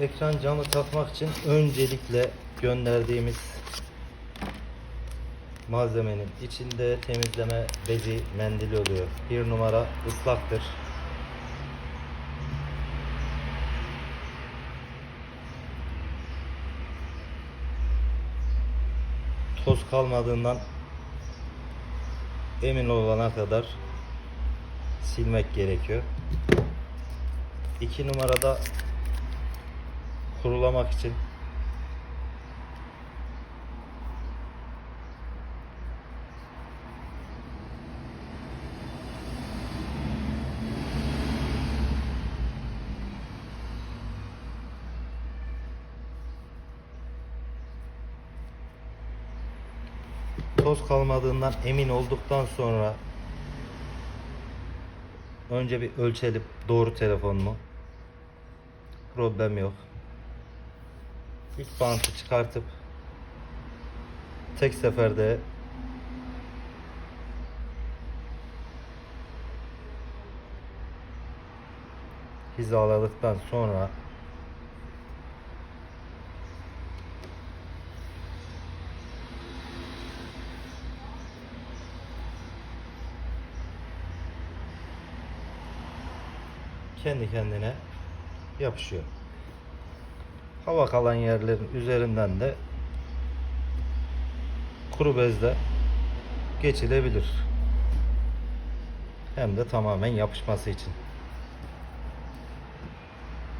ekran camı takmak için öncelikle gönderdiğimiz malzemenin içinde temizleme bezi mendili oluyor. Bir numara ıslaktır. Toz kalmadığından emin olana kadar silmek gerekiyor. İki numarada kurulamak için toz kalmadığından emin olduktan sonra önce bir ölçelim doğru telefon mu? Problem yok. İlk bantı çıkartıp tek seferde hizaladıktan sonra kendi kendine yapışıyor. Hava kalan yerlerin üzerinden de kuru bezle geçilebilir. Hem de tamamen yapışması için.